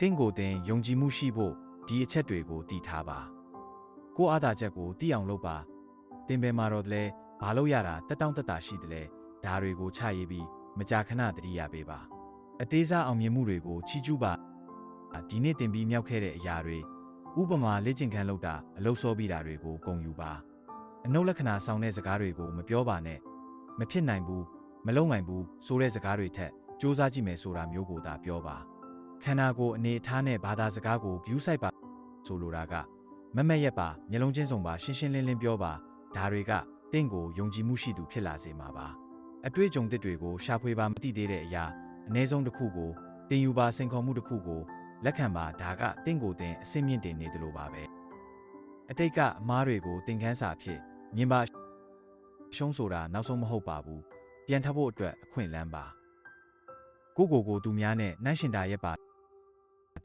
တင့်ကိုယ်တင်ယုံကြည်မှုရှိဖို့ဒီအချက်တွေကိုတည်ထားပါကိုယ့်အားသာချက်ကိုတည်အောင်လုပ်ပါတင်ပယ်မှာတော့တလဲဘာလို့ရတာတက်တောင့်တက်တာရှိတယ်လဲဒါတွေကိုချရေးပြီးမကြာခဏသတိရပေးပါအသေးစားအောင်မြင်မှုတွေကိုချီးကျူးပါဒီနေ့တင်ပြီးမြောက်ခဲ့တဲ့အရာတွေဥပမာလေ့ကျင့်ခန်းလုပ်တာအလုပ်စောပြီးတာတွေကိုဂုဏ်ယူပါအနုလက္ခဏာဆောင်တဲ့စကားတွေကိုမပြောပါနဲ့မဖြစ်နိုင်ဘူးမလုံနိုင်ဘူးဆိုတဲ့စကားတွေထက်စူးစမ်းကြည့်မယ်ဆိုတာမျိုးကိုသာပြောပါ ခန္ဓာကိုယ်အနေအထားနဲ့ဘာသာစကားကို view site ပါဆိုလိုတာကမမက်ရက်ပါမျက်လုံးချင်းစုံပါရှင်းရှင်းလင်းလင်းပြောပါဒါတွေကတင့်ကိုယုံကြည်မှုရှိသူဖြစ်လာစေမှာပါအတွေ့အကြုံတစ်တွေကိုရှာဖွေပါမသိသေးတဲ့အရာအ ਨੇ ဆုံးတစ်ခုကိုတင်ယူပါစိန်ခေါ်မှုတစ်ခုကိုလက်ခံပါဒါကတင့်ကိုတင်အစင်းမြင့်တင်နေတယ်လို့ပါပဲအတိတ်ကအမားတွေကိုတင်ခန်းစာဖြစ်မြင်ပါရှုံးဆိုတာနောက်ဆုံးမဟုတ်ပါဘူးပြန်ထပ်ဖို့အတွက်အခွင့်အလမ်းပါကိုကိုကိုသူများနဲ့နှိုင်းရှင်တာရက်ပါ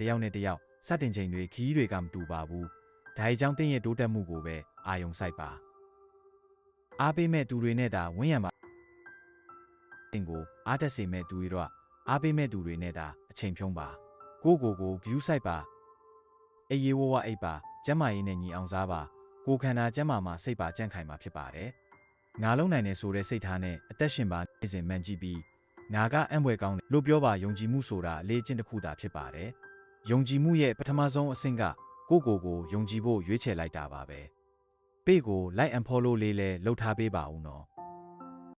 တယောက်နဲ့တယောက်စတင်ချိန်တွေခီးတွေကမတူပါဘူးဒါအကြောင်းတင်းရဲ့တိုးတက်မှုကိုပဲအာယုံစိုက်ပါအားပေးမဲ့သူတွေနဲ့သာဝန်းရံပါတင်ကိုအားတက်စေမဲ့သူတွေတော့အားပေးမဲ့သူတွေနဲ့သာအချိန်ဖြုံးပါကိုကိုကို view site ပါအေးရေဝဝအိပ်ပါကျမ်းမာရေးနဲ့ညီအောင်စားပါကိုခန္ဓာကျမ်းမာမှာစိတ်ပါကြန့်ခိုင်မှာဖြစ်ပါတယ်ငါလုံးနိုင်နေဆိုတဲ့စိတ်ထားနဲ့အသက်ရှင်ပါနေစဉ်မှန်ကြည့်ပြီးငါကအံ့ဘွယ်ကောင်းတယ်လို့ပြောပါယုံကြည်မှုဆိုတာအလေးအကျင့်တစ်ခုသာဖြစ်ပါတယ် ယုံကြည်မှုရဲ့ပထမဆုံးအဆင့်ကကိုကိုကိုယုံကြည်ဖို့ရွေးချယ်လိုက်တာပါပဲပေ့ကို like and follow လေးလဲလှုပ်ထားပေးပါဦးနော်